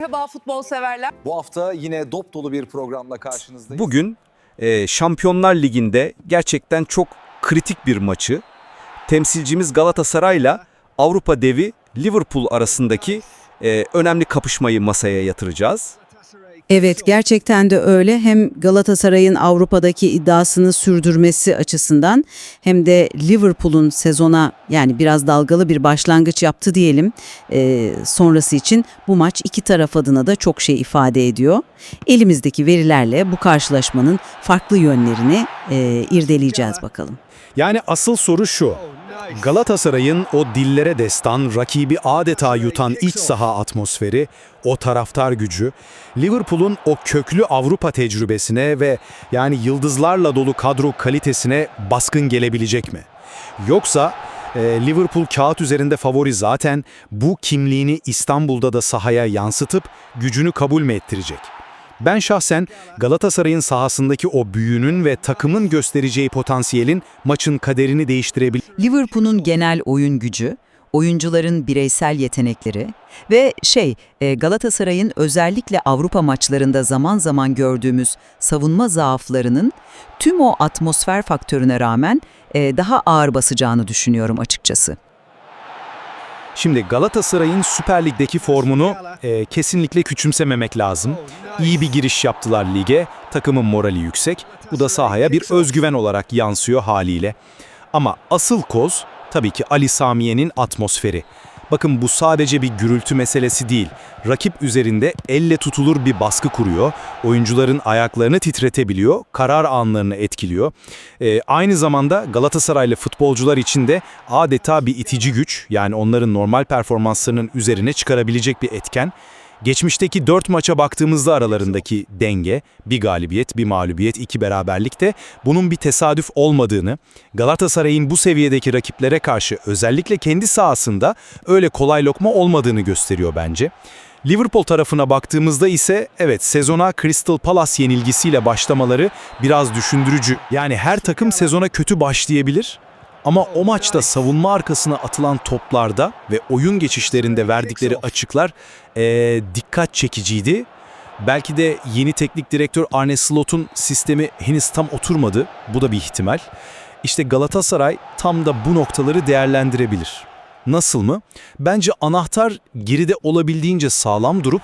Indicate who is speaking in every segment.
Speaker 1: Merhaba futbol severler.
Speaker 2: Bu hafta yine dop dolu bir programla karşınızdayız.
Speaker 3: Bugün e, Şampiyonlar Ligi'nde gerçekten çok kritik bir maçı temsilcimiz Galatasaray'la Avrupa devi Liverpool arasındaki e, önemli kapışmayı masaya yatıracağız.
Speaker 4: Evet gerçekten de öyle. Hem Galatasaray'ın Avrupa'daki iddiasını sürdürmesi açısından hem de Liverpool'un sezona yani biraz dalgalı bir başlangıç yaptı diyelim e, sonrası için bu maç iki taraf adına da çok şey ifade ediyor. Elimizdeki verilerle bu karşılaşmanın farklı yönlerini e, irdeleyeceğiz bakalım.
Speaker 5: Yani asıl soru şu. Galatasaray'ın o dillere destan, rakibi adeta yutan iç saha atmosferi, o taraftar gücü, Liverpool'un o köklü Avrupa tecrübesine ve yani yıldızlarla dolu kadro kalitesine baskın gelebilecek mi? Yoksa e, Liverpool kağıt üzerinde favori zaten bu kimliğini İstanbul'da da sahaya yansıtıp gücünü kabul mü ettirecek? Ben şahsen Galatasaray'ın sahasındaki o büyünün ve takımın göstereceği potansiyelin maçın kaderini değiştirebilir.
Speaker 6: Liverpool'un genel oyun gücü, oyuncuların bireysel yetenekleri ve şey e, Galatasaray'ın özellikle Avrupa maçlarında zaman zaman gördüğümüz savunma zaaflarının tüm o atmosfer faktörüne rağmen e, daha ağır basacağını düşünüyorum açıkçası.
Speaker 5: Şimdi Galatasaray'ın Süper Lig'deki formunu e, kesinlikle küçümsememek lazım. İyi bir giriş yaptılar lige, takımın morali yüksek. Bu da sahaya bir özgüven olarak yansıyor haliyle. Ama asıl koz tabii ki Ali Samiye'nin atmosferi. Bakın bu sadece bir gürültü meselesi değil. Rakip üzerinde elle tutulur bir baskı kuruyor. Oyuncuların ayaklarını titretebiliyor, karar anlarını etkiliyor. Ee, aynı zamanda Galatasaraylı futbolcular için de adeta bir itici güç, yani onların normal performanslarının üzerine çıkarabilecek bir etken. Geçmişteki 4 maça baktığımızda aralarındaki denge, bir galibiyet, bir mağlubiyet, iki beraberlikte bunun bir tesadüf olmadığını, Galatasaray'ın bu seviyedeki rakiplere karşı özellikle kendi sahasında öyle kolay lokma olmadığını gösteriyor bence. Liverpool tarafına baktığımızda ise evet sezona Crystal Palace yenilgisiyle başlamaları biraz düşündürücü. Yani her takım sezona kötü başlayabilir ama o maçta savunma arkasına atılan toplarda ve oyun geçişlerinde verdikleri açıklar eee, dikkat çekiciydi. Belki de yeni teknik direktör Arne Slot'un sistemi henüz tam oturmadı. Bu da bir ihtimal. İşte Galatasaray tam da bu noktaları değerlendirebilir. Nasıl mı? Bence anahtar geride olabildiğince sağlam durup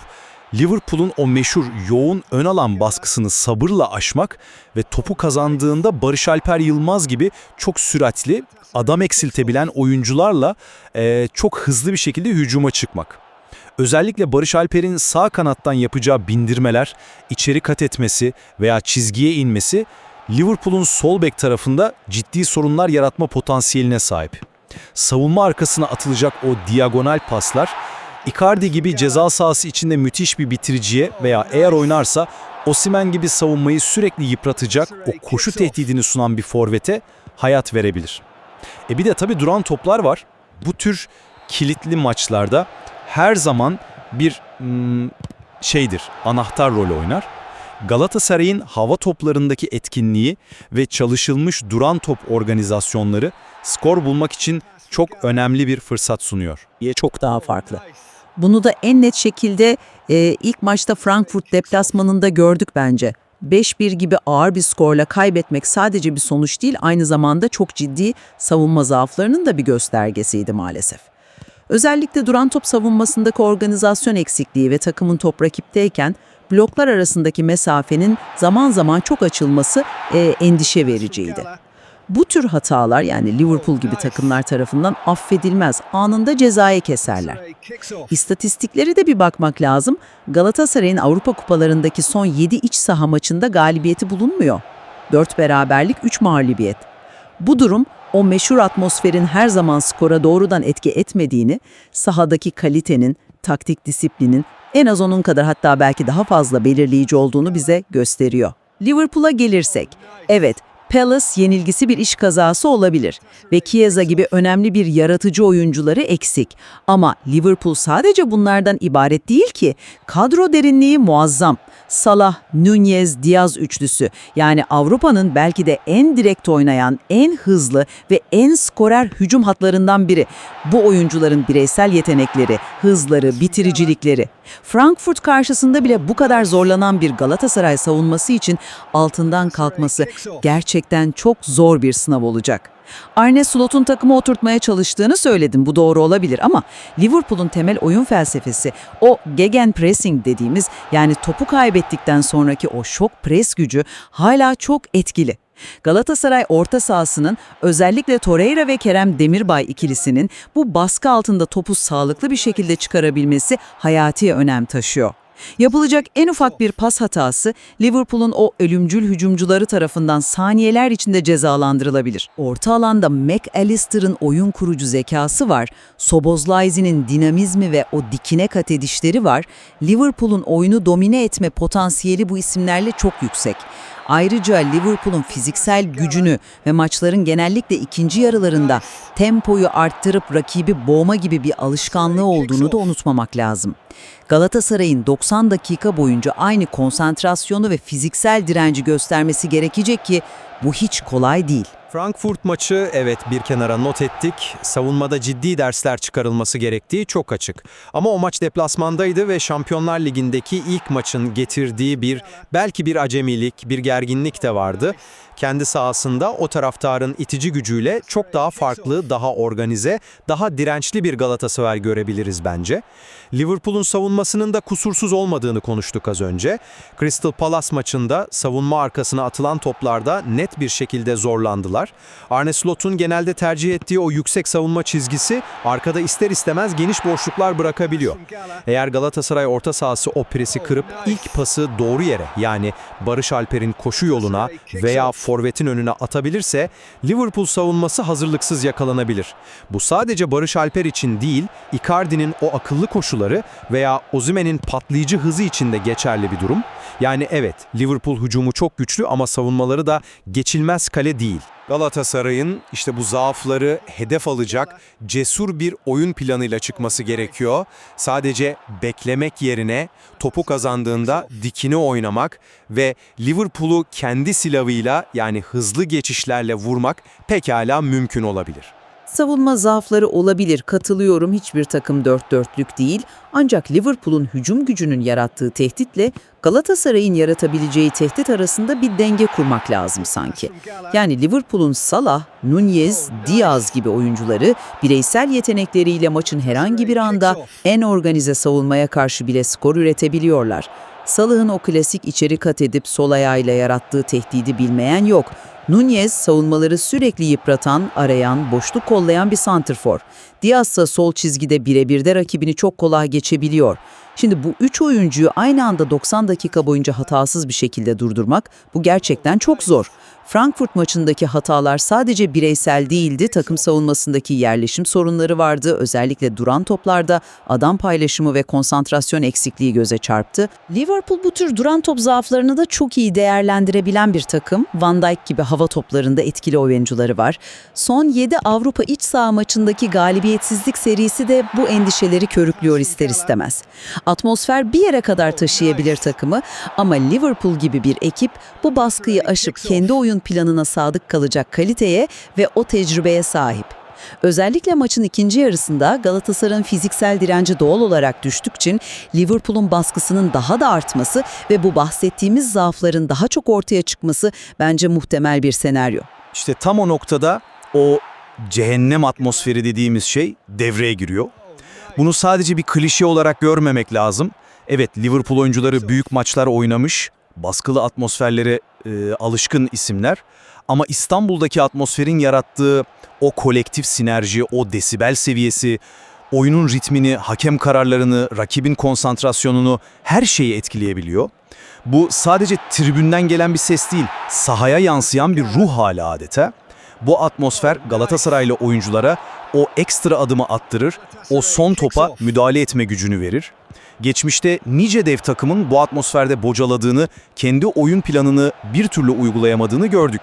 Speaker 5: Liverpool'un o meşhur yoğun ön alan baskısını sabırla aşmak ve topu kazandığında Barış Alper Yılmaz gibi çok süratli, adam eksiltebilen oyuncularla eee, çok hızlı bir şekilde hücuma çıkmak. Özellikle Barış Alper'in sağ kanattan yapacağı bindirmeler, içeri kat etmesi veya çizgiye inmesi Liverpool'un sol bek tarafında ciddi sorunlar yaratma potansiyeline sahip. Savunma arkasına atılacak o diagonal paslar Icardi gibi ceza sahası içinde müthiş bir bitiriciye veya eğer oynarsa Osimhen gibi savunmayı sürekli yıpratacak o koşu tehdidini sunan bir forvete hayat verebilir. E bir de tabii duran toplar var. Bu tür kilitli maçlarda her zaman bir hmm, şeydir, anahtar rol oynar. Galatasaray'ın hava toplarındaki etkinliği ve çalışılmış duran top organizasyonları skor bulmak için çok önemli bir fırsat sunuyor.
Speaker 6: Çok daha farklı. Bunu da en net şekilde e, ilk maçta Frankfurt deplasmanında gördük bence. 5-1 gibi ağır bir skorla kaybetmek sadece bir sonuç değil, aynı zamanda çok ciddi savunma zaaflarının da bir göstergesiydi maalesef. Özellikle duran top savunmasındaki organizasyon eksikliği ve takımın top rakipteyken bloklar arasındaki mesafenin zaman zaman çok açılması e, endişe vericiydi. Bu tür hatalar yani Liverpool gibi takımlar tarafından affedilmez, anında cezayı keserler. İstatistikleri de bir bakmak lazım. Galatasaray'ın Avrupa kupalarındaki son 7 iç saha maçında galibiyeti bulunmuyor. 4 beraberlik, 3 mağlubiyet. Bu durum o meşhur atmosferin her zaman skora doğrudan etki etmediğini, sahadaki kalitenin, taktik disiplinin en az onun kadar hatta belki daha fazla belirleyici olduğunu bize gösteriyor. Liverpool'a gelirsek, evet Palace yenilgisi bir iş kazası olabilir ve Chiesa gibi önemli bir yaratıcı oyuncuları eksik. Ama Liverpool sadece bunlardan ibaret değil ki. Kadro derinliği muazzam. Salah, Nunez, Diaz üçlüsü yani Avrupa'nın belki de en direkt oynayan, en hızlı ve en skorer hücum hatlarından biri. Bu oyuncuların bireysel yetenekleri, hızları, bitiricilikleri Frankfurt karşısında bile bu kadar zorlanan bir Galatasaray savunması için altından kalkması gerçekten çok zor bir sınav olacak. Arne Slot'un takımı oturtmaya çalıştığını söyledim. Bu doğru olabilir ama Liverpool'un temel oyun felsefesi o gegenpressing dediğimiz yani topu kaybettikten sonraki o şok pres gücü hala çok etkili. Galatasaray orta sahasının özellikle Torreira ve Kerem Demirbay ikilisinin bu baskı altında topu sağlıklı bir şekilde çıkarabilmesi hayati önem taşıyor. Yapılacak en ufak bir pas hatası Liverpool'un o ölümcül hücumcuları tarafından saniyeler içinde cezalandırılabilir. Orta alanda McAllister'ın oyun kurucu zekası var, Sobozlaizi'nin dinamizmi ve o dikine kat edişleri var. Liverpool'un oyunu domine etme potansiyeli bu isimlerle çok yüksek. Ayrıca Liverpool'un fiziksel gücünü ve maçların genellikle ikinci yarılarında tempoyu arttırıp rakibi boğma gibi bir alışkanlığı olduğunu da unutmamak lazım. Galatasaray'ın 90 dakika boyunca aynı konsantrasyonu ve fiziksel direnci göstermesi gerekecek ki bu hiç kolay değil.
Speaker 5: Frankfurt maçı evet bir kenara not ettik. Savunmada ciddi dersler çıkarılması gerektiği çok açık. Ama o maç deplasmandaydı ve Şampiyonlar Ligi'ndeki ilk maçın getirdiği bir belki bir acemilik, bir gerginlik de vardı. Kendi sahasında o taraftarın itici gücüyle çok daha farklı, daha organize, daha dirençli bir Galatasaray görebiliriz bence. Liverpool'un savunmasının da kusursuz olmadığını konuştuk az önce. Crystal Palace maçında savunma arkasına atılan toplarda net bir şekilde zorlandılar. Arne Slot'un genelde tercih ettiği o yüksek savunma çizgisi arkada ister istemez geniş boşluklar bırakabiliyor. Eğer Galatasaray orta sahası o presi kırıp ilk pası doğru yere yani Barış Alper'in koşu yoluna veya forvetin önüne atabilirse Liverpool savunması hazırlıksız yakalanabilir. Bu sadece Barış Alper için değil, Icardi'nin o akıllı koşuları veya Osimhen'in patlayıcı hızı için de geçerli bir durum. Yani evet, Liverpool hücumu çok güçlü ama savunmaları da geçilmez kale değil. Galatasaray'ın işte bu zaafları hedef alacak cesur bir oyun planıyla çıkması gerekiyor. Sadece beklemek yerine topu kazandığında dikine oynamak ve Liverpool'u kendi silahıyla yani hızlı geçişlerle vurmak pekala mümkün olabilir.
Speaker 6: Savunma zaafları olabilir, katılıyorum hiçbir takım dört dörtlük değil. Ancak Liverpool'un hücum gücünün yarattığı tehditle Galatasaray'ın yaratabileceği tehdit arasında bir denge kurmak lazım sanki. Yani Liverpool'un Salah, Nunez, Diaz gibi oyuncuları bireysel yetenekleriyle maçın herhangi bir anda en organize savunmaya karşı bile skor üretebiliyorlar. Salah'ın o klasik içeri kat edip sol ayağıyla yarattığı tehdidi bilmeyen yok. Nunez savunmaları sürekli yıpratan, arayan, boşluk kollayan bir santrfor. Diaz ise sol çizgide birebir de rakibini çok kolay geçebiliyor. Şimdi bu üç oyuncuyu aynı anda 90 dakika boyunca hatasız bir şekilde durdurmak bu gerçekten çok zor. Frankfurt maçındaki hatalar sadece bireysel değildi, takım savunmasındaki yerleşim sorunları vardı. Özellikle duran toplarda adam paylaşımı ve konsantrasyon eksikliği göze çarptı. Liverpool bu tür duran top zaaflarını da çok iyi değerlendirebilen bir takım. Van Dijk gibi hava toplarında etkili oyuncuları var. Son 7 Avrupa iç saha maçındaki galibiyetsizlik serisi de bu endişeleri körüklüyor ister istemez. Atmosfer bir yere kadar taşıyabilir takımı ama Liverpool gibi bir ekip bu baskıyı aşıp kendi oyun planına sadık kalacak kaliteye ve o tecrübeye sahip. Özellikle maçın ikinci yarısında Galatasaray'ın fiziksel direnci doğal olarak düştükçe Liverpool'un baskısının daha da artması ve bu bahsettiğimiz zaafların daha çok ortaya çıkması bence muhtemel bir senaryo.
Speaker 3: İşte tam o noktada o cehennem atmosferi dediğimiz şey devreye giriyor. Bunu sadece bir klişe olarak görmemek lazım. Evet Liverpool oyuncuları büyük maçlar oynamış, baskılı atmosferlere e, alışkın isimler. Ama İstanbul'daki atmosferin yarattığı o kolektif sinerji, o desibel seviyesi, oyunun ritmini, hakem kararlarını, rakibin konsantrasyonunu her şeyi etkileyebiliyor. Bu sadece tribünden gelen bir ses değil, sahaya yansıyan bir ruh hali adeta. Bu atmosfer Galatasaraylı oyunculara o ekstra adımı attırır, o son topa müdahale etme gücünü verir. Geçmişte nice dev takımın bu atmosferde bocaladığını, kendi oyun planını bir türlü uygulayamadığını gördük.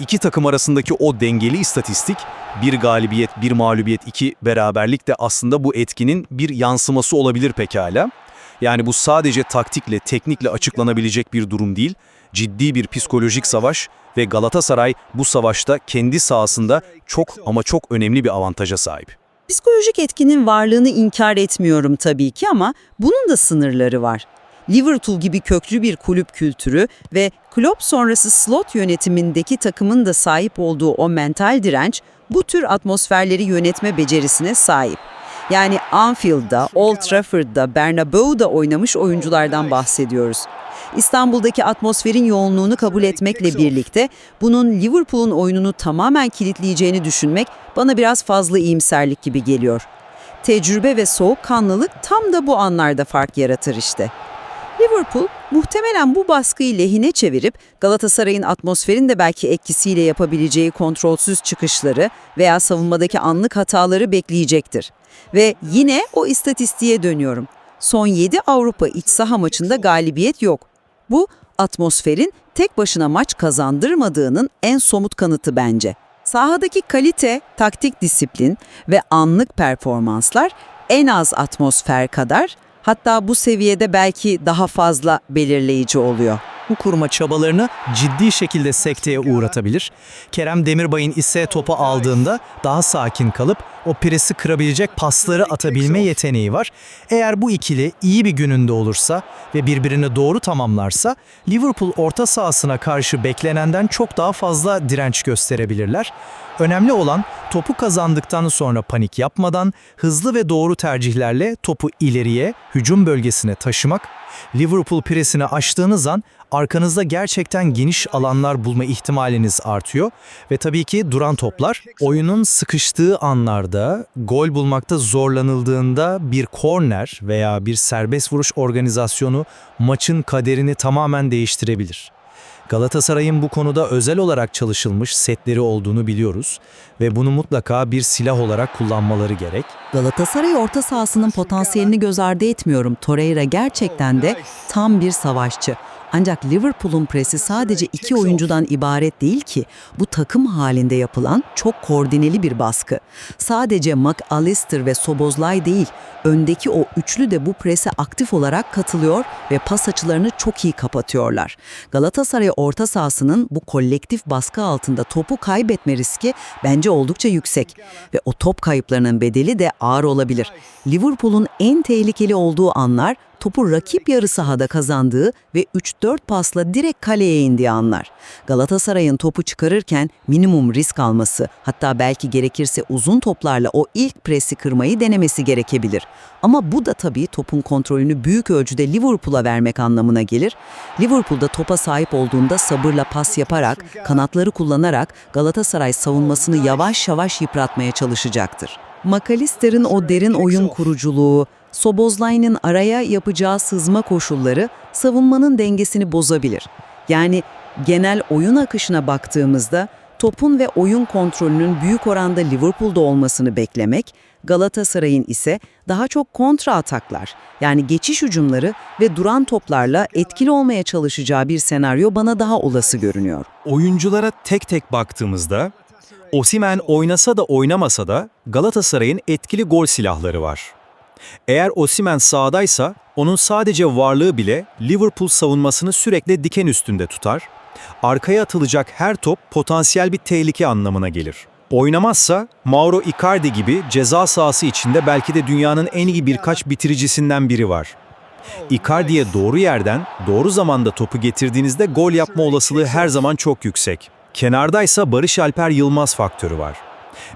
Speaker 3: İki takım arasındaki o dengeli istatistik, bir galibiyet, bir mağlubiyet, iki beraberlik de aslında bu etkinin bir yansıması olabilir pekala. Yani bu sadece taktikle, teknikle açıklanabilecek bir durum değil, ciddi bir psikolojik savaş ve Galatasaray bu savaşta kendi sahasında çok ama çok önemli bir avantaja sahip.
Speaker 4: Psikolojik etkinin varlığını inkar etmiyorum tabii ki ama bunun da sınırları var. Liverpool gibi köklü bir kulüp kültürü ve Klopp sonrası slot yönetimindeki takımın da sahip olduğu o mental direnç bu tür atmosferleri yönetme becerisine sahip. Yani Anfield'da, Old Trafford'da, Bernabeu'da oynamış oyunculardan bahsediyoruz. İstanbul'daki atmosferin yoğunluğunu kabul etmekle birlikte bunun Liverpool'un oyununu tamamen kilitleyeceğini düşünmek bana biraz fazla iyimserlik gibi geliyor. Tecrübe ve soğukkanlılık tam da bu anlarda fark yaratır işte. Liverpool muhtemelen bu baskıyı lehine çevirip Galatasaray'ın atmosferin de belki etkisiyle yapabileceği kontrolsüz çıkışları veya savunmadaki anlık hataları bekleyecektir. Ve yine o istatistiğe dönüyorum. Son 7 Avrupa iç saha maçında galibiyet yok. Bu atmosferin tek başına maç kazandırmadığının en somut kanıtı bence. Sahadaki kalite, taktik disiplin ve anlık performanslar en az atmosfer kadar hatta bu seviyede belki daha fazla belirleyici oluyor.
Speaker 5: Bu kurma çabalarını ciddi şekilde sekteye uğratabilir. Kerem Demirbay'ın ise topu aldığında daha sakin kalıp o presi kırabilecek pasları atabilme yeteneği var. Eğer bu ikili iyi bir gününde olursa ve birbirini doğru tamamlarsa Liverpool orta sahasına karşı beklenenden çok daha fazla direnç gösterebilirler. Önemli olan topu kazandıktan sonra panik yapmadan hızlı ve doğru tercihlerle topu ileriye, hücum bölgesine taşımak. Liverpool presini aştığınız an arkanızda gerçekten geniş alanlar bulma ihtimaliniz artıyor ve tabii ki duran toplar oyunun sıkıştığı anlarda gol bulmakta zorlanıldığında bir korner veya bir serbest vuruş organizasyonu maçın kaderini tamamen değiştirebilir. Galatasaray'ın bu konuda özel olarak çalışılmış setleri olduğunu biliyoruz ve bunu mutlaka bir silah olarak kullanmaları gerek.
Speaker 6: Galatasaray orta sahasının potansiyelini göz ardı etmiyorum. Torreira gerçekten de tam bir savaşçı. Ancak Liverpool'un presi sadece iki oyuncudan ibaret değil ki. Bu takım halinde yapılan çok koordineli bir baskı. Sadece McAllister ve Sobozlay değil, öndeki o üçlü de bu prese aktif olarak katılıyor ve pas açılarını çok iyi kapatıyorlar. Galatasaray orta sahasının bu kolektif baskı altında topu kaybetme riski bence oldukça yüksek ve o top kayıplarının bedeli de ağır olabilir. Liverpool'un en tehlikeli olduğu anlar topu rakip yarı sahada kazandığı ve 3-4 pasla direkt kaleye indiği anlar. Galatasaray'ın topu çıkarırken minimum risk alması, hatta belki gerekirse uzun toplarla o ilk presi kırmayı denemesi gerekebilir. Ama bu da tabii topun kontrolünü büyük ölçüde Liverpool'a vermek anlamına gelir. Liverpool'da topa sahip olduğunda sabırla pas yaparak, kanatları kullanarak Galatasaray savunmasını yavaş yavaş yıpratmaya çalışacaktır. McAllister'ın o derin oyun kuruculuğu, Sobozlay'ın araya yapacağı sızma koşulları savunmanın dengesini bozabilir. Yani genel oyun akışına baktığımızda topun ve oyun kontrolünün büyük oranda Liverpool'da olmasını beklemek, Galatasaray'ın ise daha çok kontra ataklar yani geçiş hücumları ve duran toplarla etkili olmaya çalışacağı bir senaryo bana daha olası görünüyor.
Speaker 3: Oyunculara tek tek baktığımızda Osimen oynasa da oynamasa da Galatasaray'ın etkili gol silahları var. Eğer Osimen sahadaysa onun sadece varlığı bile Liverpool savunmasını sürekli diken üstünde tutar. Arkaya atılacak her top potansiyel bir tehlike anlamına gelir. Oynamazsa Mauro Icardi gibi ceza sahası içinde belki de dünyanın en iyi birkaç bitiricisinden biri var. Icardi'ye doğru yerden, doğru zamanda topu getirdiğinizde gol yapma olasılığı her zaman çok yüksek. Kenardaysa Barış Alper Yılmaz faktörü var.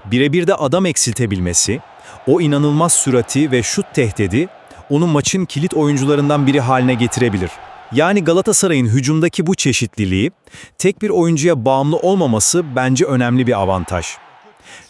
Speaker 3: Birebir de adam eksiltebilmesi, o inanılmaz sürati ve şut tehdidi onu maçın kilit oyuncularından biri haline getirebilir. Yani Galatasaray'ın hücumdaki bu çeşitliliği, tek bir oyuncuya bağımlı olmaması bence önemli bir avantaj.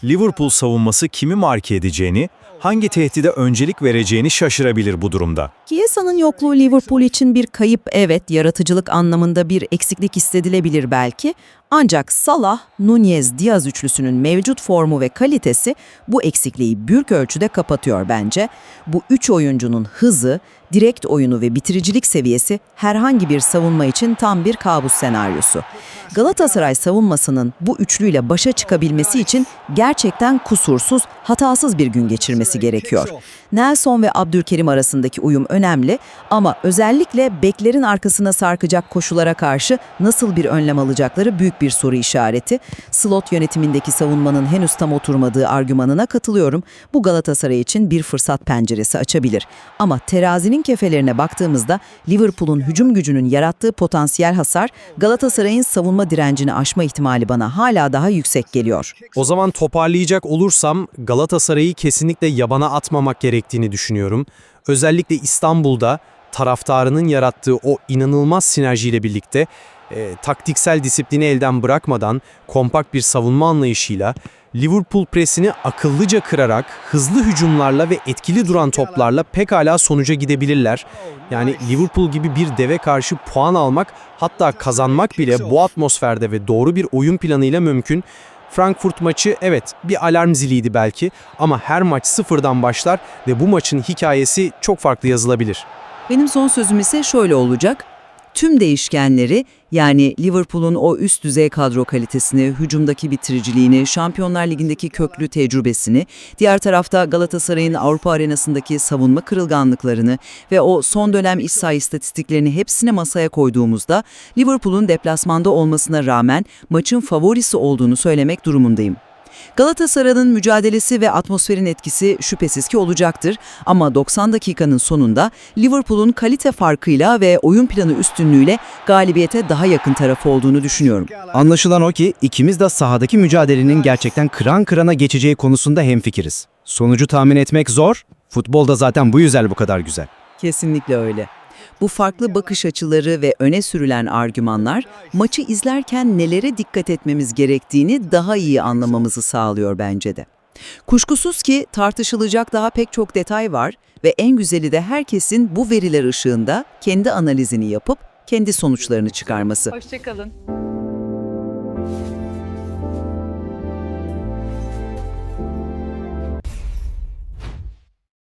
Speaker 3: Liverpool savunması kimi marke edeceğini, hangi tehdide öncelik vereceğini şaşırabilir bu durumda.
Speaker 4: Chiesa'nın yokluğu Liverpool için bir kayıp evet, yaratıcılık anlamında bir eksiklik hissedilebilir belki. Ancak Salah, Nunez, Diaz üçlüsünün mevcut formu ve kalitesi bu eksikliği büyük ölçüde kapatıyor bence. Bu üç oyuncunun hızı,
Speaker 1: direkt oyunu ve bitiricilik seviyesi herhangi bir savunma için tam bir kabus senaryosu. Galatasaray savunmasının bu üçlüyle başa çıkabilmesi için gerçekten kusursuz, hatasız bir gün geçirmesi gerekiyor. Nelson ve Abdülkerim arasındaki uyum önemli ama özellikle beklerin arkasına sarkacak koşulara karşı nasıl bir önlem alacakları büyük bir soru işareti. Slot yönetimindeki savunmanın henüz tam oturmadığı argümanına katılıyorum. Bu Galatasaray için bir fırsat penceresi açabilir. Ama terazinin kefelerine baktığımızda Liverpool'un hücum gücünün yarattığı potansiyel hasar Galatasaray'ın savunma direncini aşma ihtimali bana hala daha yüksek geliyor.
Speaker 5: O zaman toparlayacak olursam Galatasaray'ı kesinlikle yabana atmamak gerektiğini düşünüyorum. Özellikle İstanbul'da taraftarının yarattığı o inanılmaz sinerjiyle birlikte e, taktiksel disiplini elden bırakmadan kompakt bir savunma anlayışıyla Liverpool presini akıllıca kırarak hızlı hücumlarla ve etkili duran toplarla pekala sonuca gidebilirler. Yani Liverpool gibi bir deve karşı puan almak hatta kazanmak bile bu atmosferde ve doğru bir oyun planıyla mümkün. Frankfurt maçı evet bir alarm ziliydi belki ama her maç sıfırdan başlar ve bu maçın hikayesi çok farklı yazılabilir.
Speaker 6: Benim son sözüm ise şöyle olacak. Tüm değişkenleri yani Liverpool'un o üst düzey kadro kalitesini, hücumdaki bitiriciliğini, Şampiyonlar Ligi'ndeki köklü tecrübesini, diğer tarafta Galatasaray'ın Avrupa arenasındaki savunma kırılganlıklarını ve o son dönem iç saha istatistiklerini hepsini masaya koyduğumuzda Liverpool'un deplasmanda olmasına rağmen maçın favorisi olduğunu söylemek durumundayım. Galatasaray'ın mücadelesi ve atmosferin etkisi şüphesiz ki olacaktır ama 90 dakikanın sonunda Liverpool'un kalite farkıyla ve oyun planı üstünlüğüyle galibiyete daha yakın tarafı olduğunu düşünüyorum.
Speaker 7: Anlaşılan o ki ikimiz de sahadaki mücadelenin gerçekten kıran kırana geçeceği konusunda hemfikiriz. Sonucu tahmin etmek zor, futbolda zaten bu yüzden bu kadar güzel.
Speaker 6: Kesinlikle öyle. Bu farklı bakış açıları ve öne sürülen argümanlar maçı izlerken nelere dikkat etmemiz gerektiğini daha iyi anlamamızı sağlıyor bence de. Kuşkusuz ki tartışılacak daha pek çok detay var ve en güzeli de herkesin bu veriler ışığında kendi analizini yapıp kendi sonuçlarını çıkarması.
Speaker 8: Hoşçakalın.